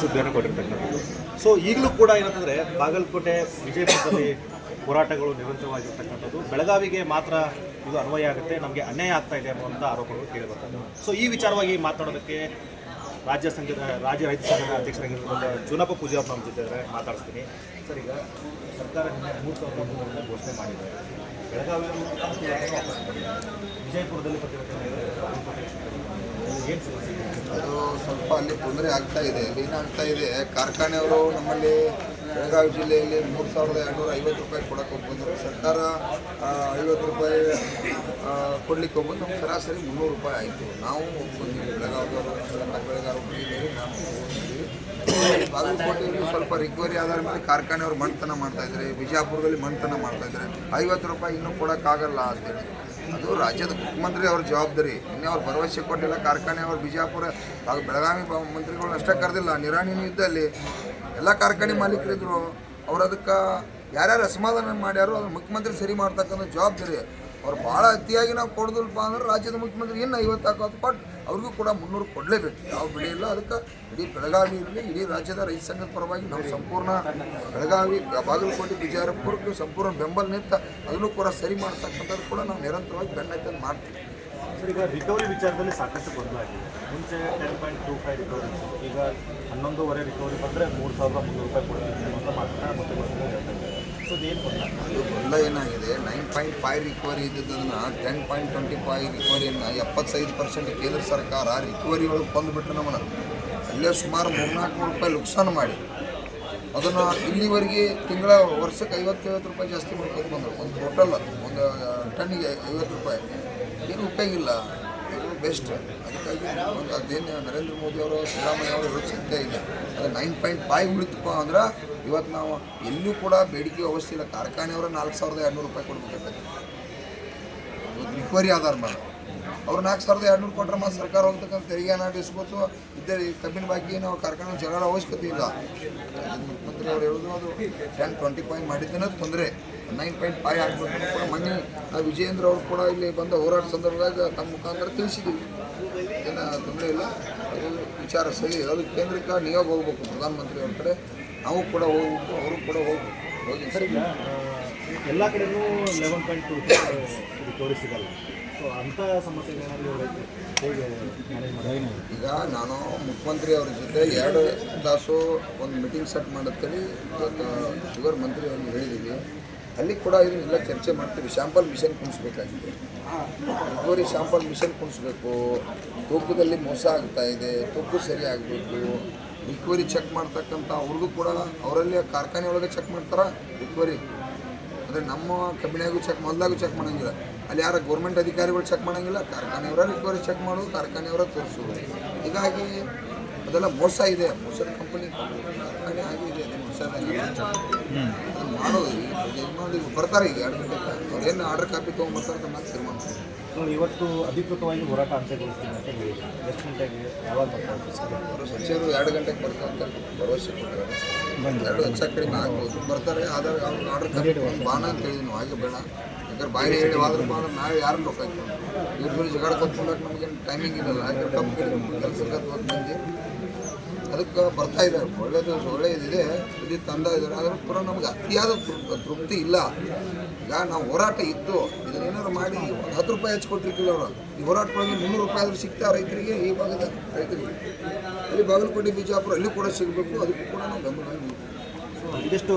ಸುದ್ದಿಯನ್ನು ಕೊಟ್ಟಿರ್ತಕ್ಕಂಥದ್ದು. ಸೊ ಈಗಲೂ ಕೂಡ ಏನಂತಂದರೆ ಬಾಗಲಕೋಟೆ, ವಿಜಯಪುರದಲ್ಲಿ ಹೋರಾಟಗಳು ನಿರಂತರವಾಗಿರ್ತಕ್ಕಂಥದ್ದು. ಬೆಳಗಾವಿಗೆ ಮಾತ್ರ ಇದು ಅನ್ವಯ ಆಗುತ್ತೆ. ನಮಗೆ ಅನ್ಯಾಯ ಆಗ್ತಾ ಇದೆ ಅನ್ನುವಂಥ ಆರೋಪಗಳು ಕೇಳಿಬರ್ತದೆ ಸೊ ಈ ವಿಚಾರವಾಗಿ ಮಾತಾಡೋದಕ್ಕೆ ರಾಜ್ಯ ಸಂಘದ, ರಾಜ್ಯ ರೈತ ಸಂಘದ ಅಧ್ಯಕ್ಷರಾಗಿರುವಂಥ ಚುನಪ್ಪ ಪೂಜೆ ನಮ್ಮ ಜೊತೆ ಮಾತಾಡ್ತೀನಿ ಸರ್, ಈಗ ಸರ್ಕಾರ ಮೂರು ಸಾವಿರದ ಘೋಷಣೆ ಮಾಡಿದ್ದಾರೆ. ಬೆಳಗಾವಿಯಲ್ಲಿ. ವಿಜಯಪುರದಲ್ಲಿ ಪ್ರತಿಭಟನೆ ಅದು ಸ್ವಲ್ಪ ಅಲ್ಲಿ ತೊಂದರೆ ಆಗ್ತಾ ಇದೆ ಏನಾಗ್ತಾ ಇದೆ. ಕಾರ್ಖಾನೆಯವರು ನಮ್ಮಲ್ಲಿ ಬೆಳಗಾವಿ ಜಿಲ್ಲೆಯಲ್ಲಿ ಮೂರು ಸಾವಿರದ ಎರಡುನೂರ ಐವತ್ತು ರೂಪಾಯಿ ಕೊಡಕ್ಕೆ ಹೋಗ್ಬೋದು. ಸರ್ಕಾರ ಐವತ್ತು ರೂಪಾಯಿ ಕೊಡ್ಲಿಕ್ಕೆ ಹೋಗ್ಬೋದು. ನಮ್ಗೆ ಸರಾಸರಿ ಮುನ್ನೂರು ರೂಪಾಯಿ ಆಯಿತು. ನಾವು ಒಪ್ಕೊಂಡ್ವಿ ಬೆಳಗಾವಿಯವರು ಬೆಳಗಾವಿ ಹೋಗಿದ್ದೀವಿ ನಾವು ಒಪ್ಕೊಂಡಿದ್ದೀವಿ ಬಾಗಲಕೋಟೆಯಲ್ಲಿ ಸ್ವಲ್ಪ ರಿಕವರಿ ಆಧಾರ ಮೇಲೆ ಕಾರ್ಖಾನೆಯವರು ಮಣ್ತನ ಮಾಡ್ತಾ ಇದ್ದಾರೆ. ಬಿಜಾಪುರದಲ್ಲಿ ಮಣ್ತನ ಮಾಡ್ತಾ ಇದ್ದಾರೆ. ಐವತ್ತು ರೂಪಾಯಿ ಇನ್ನೂ ಕೊಡೋಕ್ಕಾಗಲ್ಲ ಅಂತೇಳಿ ಅದು ರಾಜ್ಯದ ಮುಖ್ಯಮಂತ್ರಿ ಅವ್ರ ಜವಾಬ್ದಾರಿ. ನಿನ್ನೆ ಅವ್ರು ಭರವಸೆ ಕೊಟ್ಟಿಲ್ಲ, ಕಾರ್ಖಾನೆ ಅವ್ರು ಬಿಜಾಪುರ, ಹಾಗೂ ಬೆಳಗಾವಿ ಮಂತ್ರಿಗಳನ್ನ ಅಷ್ಟೇ ಕರೆದಿಲ್ಲ. ನಿರಾಣಿನೂ ಇದ್ದಲ್ಲಿ ಎಲ್ಲ ಕಾರ್ಖಾನೆ ಮಾಲೀಕರಿದ್ರು. ಅವ್ರು ಅದಕ್ಕೆ ಯಾರ್ಯಾರು ಅಸಮಾಧಾನ ಮಾಡ್ಯಾರೋ ಅದನ್ನು ಮುಖ್ಯಮಂತ್ರಿ ಸರಿ ಮಾಡ್ತಕ್ಕಂಥ ಜವಾಬ್ದಾರಿ. ಅವ್ರು ಭಾಳ ಅತಿಯಾಗಿ ನಾವು ಕೊಡೋದಿಲ್ಲಪ್ಪ ಅಂದ್ರೆ ರಾಜ್ಯದ ಮುಖ್ಯಮಂತ್ರಿ ಇನ್ನು ಐವತ್ತು ಹಾಕೋದು ಕೊಟ್ಟು ಅವ್ರಿಗೂ ಕೂಡ ಮುನ್ನೂರು ಕೊಡಲೇಬೇಕು. ಯಾವ ಬೆಳೆ ಇಲ್ಲ, ಅದಕ್ಕೆ ಇಡೀ ಬೆಳಗಾವಿ ಇರಲಿ, ಇಡೀ ರಾಜ್ಯದ ರೈತ ಸಂಘದ ಪರವಾಗಿ ನಾವು ಸಂಪೂರ್ಣ ಬೆಳಗಾವಿ ಬಾಗಲಕೋಟೆ, ಬಿಜಾರಪುರಕ್ಕೆ ಸಂಪೂರ್ಣ ಬೆಂಬಲ ನಿಂತ ಅದನ್ನು ಕೂಡ ಸರಿ ಮಾಡ್ತಕ್ಕಂಥದ್ದು ಕೂಡ ನಾವು ನಿರಂತರವಾಗಿ ಬೆನ್ನೈತಂದು ಮಾಡ್ತೀವಿ. ಈಗ ರಿಕವರಿ ವಿಚಾರದಲ್ಲಿ ಸಾಕಷ್ಟು ಬದಲಾಗಿದೆ. ಮುಂಚೆ ten point two five recovery. ಈಗ ಹನ್ನೊಂದೂವರೆ ರಿಕವರಿ ಬಂದರೆ ಮೂರು ಸಾವಿರದ ಮುನ್ನೂರು ರೂಪಾಯಿ ಕೊಡ್ತೀವಿ. ಅಂತ ಮಾತ್ರ ಮತ್ತೆ ಗೊಂದಲ ಏನಾಗಿದೆ? ನೈನ್ ಪಾಯಿಂಟ್ ಫೈವ್ ರಿಕವರಿ ಇದ್ದದನ್ನು ಟೆನ್ ಪಾಯಿಂಟ್ ಟ್ವೆಂಟಿ ಫೈವ್ ರಿಕವರಿಯನ್ನು ಎಪ್ಪತ್ತೈದು ಪರ್ಸೆಂಟ್ ಕೇಂದ್ರ ಸರ್ಕಾರ ರಿಕವರಿ ಒಳಗೆ ಬಂದುಬಿಟ್ರೆ ನಮ್ಮನ್ನು. ಅಲ್ಲೇ ಸುಮಾರು ಮೂರ್ನಾಲ್ಕು ನೂರು ರೂಪಾಯಿ ನುಕ್ಸಾನ್ ಮಾಡಿ. ಅದನ್ನು ಇಲ್ಲಿವರೆಗೆ ತಿಂಗಳ ವರ್ಷಕ್ಕೆ ಐವತ್ತೈವತ್ತು ರೂಪಾಯಿ ಜಾಸ್ತಿ ಮಾಡ್ಕೊಂಡು ಬಂದರು. ಒಂದು ಟೋಟಲ್ ಒಂದು ಟನ್ನಿಗೆ ಐವತ್ತು ರೂಪಾಯಿ. ಏನು ಉಪಯೋಗ ಇಲ್ಲ. ಇದು ಬೆಸ್ಟ್. ಅದಕ್ಕಾಗಿ ಒಂದು ಅದೇನು ನರೇಂದ್ರ ಮೋದಿ ಅವರು, ಸಿದ್ದರಾಮಯ್ಯ ಅವರು ಸತ್ಯ ಇದೆ. ಅದು ನೈನ್ ಪಾಯಿಂಟ್ ಫೈವ್ ಉಳಿತಪ್ಪ ಅಂದ್ರೆ ಇವತ್ತು ನಾವು ಎಲ್ಲೂ ಕೂಡ ಬೇಡಿಕೆ ವ್ಯವಸ್ಥೆ ಇಲ್ಲ. ಕಾರ್ಖಾನೆಯವರು ನಾಲ್ಕು ಸಾವಿರದ ಎರಡುನೂರು ರೂಪಾಯಿ ಕೊಡ್ಬೇಕಾಗತ್ತೆ. ಇವತ್ತು ರಿಕ್ವರಿ ಆಧಾರ ಮೇಲೆ ಅವ್ರು ನಾಲ್ಕು ಸಾವಿರದ ಎರಡುನೂರು ಕೊಟ್ಟರೆ ಮತ್ತು ಸರ್ಕಾರ ಹೋಗ್ತಕ್ಕಂಥ ತೆರಿಗೆ ಅನ್ನ ಇಸ್ಕೊತು ಇದ್ದೇ ಕಬ್ಬಿನ ಬಾಕಿ ನಾವು ಕಾರ್ಖಾನೆ ಜಗಳ ಅವಶ್ಯಕತೆ ಇಲ್ಲ. ಮುಖ್ಯಮಂತ್ರಿ ಅವ್ರು ಹೇಳೋದು ಅದು ಟೆನ್ ಟ್ವೆಂಟಿ ಪಾಯಿಂಟ್ ಮಾಡಿದ್ದೇನೆ ತೊಂದರೆ. ನೈನ್ ಪಾಯಿಂಟ್ ಫೈವ್ ಆಗ್ಬೇಕು ಕೂಡ. ಮೊನ್ನೆ ನಾವು ವಿಜಯೇಂದ್ರ ಅವರು ಕೂಡ ಇಲ್ಲಿ ಬಂದ ಹೋರಾಟ ಸಂದರ್ಭದಾಗ ತಮ್ಮ ಮುಖಾಂತರ ತಿಳಿಸಿದ್ದೀವಿ ಏನು ತೊಂದರೆ ಇಲ್ಲ. ಅದು ವಿಚಾರ ಸರಿ. ಅದು ಕೇಂದ್ರಕ್ಕೆ ನಿಯೋಗ ಹೋಗ್ಬೇಕು. ಪ್ರಧಾನಮಂತ್ರಿ ಅವ್ರ ಕಡೆ. ನಾವು ಕೂಡ ಹೋಗ್ಬೇಕು. ಅವರು ಕೂಡ ಹೋಗ್ಬೇಕು. ಹೋಗಿ. ಸರಿ ಎಲ್ಲ ಕಡೆನೂ ಲೆವೆನ್ ಪಾಯಿಂಟ್ ಟು ತೋರಿಸಿದಲ್ಲ. ಸಿಗಲ್ಲ ಸೊ ಅಂಥ ಸಮಸ್ಯೆಗಳೇನಾದರೂ ಹೇಗೆ ಮ್ಯಾನೇಜ್ ಮಾಡಿ? ಈಗ ನಾನು ಮುಖ್ಯಮಂತ್ರಿ ಅವ್ರ ಜೊತೆ ಎರಡು ತಾಸು ಒಂದು ಮೀಟಿಂಗ್ ಸೆಟ್ ಮಾಡುತ್ತೇಳಿ ಇವತ್ತು ಶುಗರ್ ಮಂತ್ರಿ ಅವ್ರಿಗೆ ಹೇಳಿದ್ದೀವಿ ಅಲ್ಲಿ ಕೂಡ ಇದನ್ನೆಲ್ಲ ಚರ್ಚೆ ಮಾಡ್ತೀವಿ. ಶಾಂಪಲ್ ಮಿಷನ್ ಕುಣಿಸ್ಬೇಕಾಗಿದೆ. ರಿಕವರಿ ಶಾಂಪಲ್ ಮಿಷನ್ ಕುಣಿಸ್ಬೇಕು. ತೂಕದಲ್ಲಿ ಮೋಸ ಆಗ್ತಾ ಇದೆ. ತೂಕು ಸರಿ ಆಗಬೇಕು. ರಿಕ್ವರಿ ಚೆಕ್ ಮಾಡ್ತಕ್ಕಂಥ ಅವ್ರಿಗೂ ಕೂಡ ಅವರಲ್ಲಿ ಕಾರ್ಖಾನೆ ಒಳಗೆ ಚೆಕ್ ಮಾಡ್ತಾರ? ರಿಕ್ವರಿ ಅಂದರೆ ನಮ್ಮ ಕಂಪ್ನಿಯಾಗೂ ಚೆಕ್ ಮೊದಲಾಗೂ ಚೆಕ್ ಮಾಡೋಂಗಿಲ್ಲ. ಅಲ್ಲಿ ಯಾರ ಗೌರ್ಮೆಂಟ್ ಅಧಿಕಾರಿಗಳು ಚೆಕ್ ಮಾಡೋಂಗಿಲ್ಲ. ಕಾರ್ಖಾನೆಯವರ ರಿಕ್ವರಿ ಚೆಕ್ ಮಾಡೋದು, ಕಾರ್ಖಾನೆಯವರ ತೋರಿಸೋದು. ಹೀಗಾಗಿ ಅದೆಲ್ಲ ಮೋಸ ಇದೆ. ಮೋಸದ ಕಂಪನಿ ಕಾರ್ಖಾನೆ ಆಗಿದೆ ಮಾಡೋದು ಬರ್ತಾರೆ ಈಗ ಎರಡು ಗಂಟೆಗೆ ಅವ್ರು ಏನು ಆರ್ಡರ್ ಕಾಪಿ ತೊಗೊಂಬರ್ತಾರೆ ಅಂತ ನಾನು ತೀರ್ಮಾನ ನೋಡಿ ಇವತ್ತು ಅಧಿಕೃತವಾಗಿ ಹೋರಾಟ ಅಂತ್ಯಗೊಳಿಸ್ತೀನಿ ಅಂತ ಹೇಳಿ ಎಷ್ಟು ಗಂಟೆಗೆ ಯಾವಾಗ ಬರ್ತಾರೆ ಅವರು ಸಚಿವರು ಎರಡು ಗಂಟೆಗೆ ಬರ್ತಾರೆ ಅಂತ ಭರವಸೆ ಕೊಟ್ಟಿದ್ದಾರೆ ಎರಡು ಹೆಚ್ಚು ಕಡಿಮೆ ಆಗ್ಬೋದು. ಬರ್ತಾರೆ ಆದರೆ ಅವ್ರು ಆರ್ಡರ್ ಕಾಪಿ ತೊಗೊಂಡು ಬಾಣ ಅಂತ ಹೇಳಿದ್ವಿ ನಾವು ಹಾಗೆ ಬೇಡ. ಯಾಕಂದ್ರೆ ಬಾಯಿ ಹೇಳಿ ವಾದ್ರ ಬಾಣ ನಾವು ಯಾರನ್ನ ರೊಕ್ಕ ಇವ್ರ ಜೊತೆ ಕೊತ್ಕೊಂಡಾಗ ನಮಗೇನು ಟೈಮಿಂಗ್ ಇರಲ್ಲ. ಯಾಕಂದ್ರೆ ಕಮ್ಮಿ ಕೆಲಸ ಮಂದಿ. ಅದಕ್ಕೆ ಬರ್ತಾ ಇದ್ದಾರೆ. ಒಳ್ಳೇದು ಒಳ್ಳೆಯದಿದೆ ಇದು ತಂದ ಇದ್ದಾರೆ. ಆದರೂ ಕೂಡ ನಮ್ಗೆ ಅತಿಯಾದ ತೃಪ್ತಿ ಇಲ್ಲ. ಈಗ ನಾವು ಹೋರಾಟ ಇತ್ತು ಇದನ್ನೇನಾದ್ರು ಮಾಡಿ ಒಂದು ಹತ್ತು ರೂಪಾಯಿ ಹೆಚ್ಚು ಅವರು. ಈ ಹೋರಾಟಗಳಲ್ಲಿ ಮುನ್ನೂರು ರೂಪಾಯಿ ಆದರೂ ಸಿಗ್ತಾ ರೈತರಿಗೆ ಈ ಭಾಗದ ರೈತರಿಗೆ. ಅಲ್ಲಿ ಬಾಗಲಕೋಟೆ, ಬಿಜಾಪುರ, ಅಲ್ಲಿ ಕೂಡ ಸಿಗಬೇಕು. ಅದಕ್ಕೂ ಕೂಡ ನಾವು ಗಮನ ಇದೆಷ್ಟು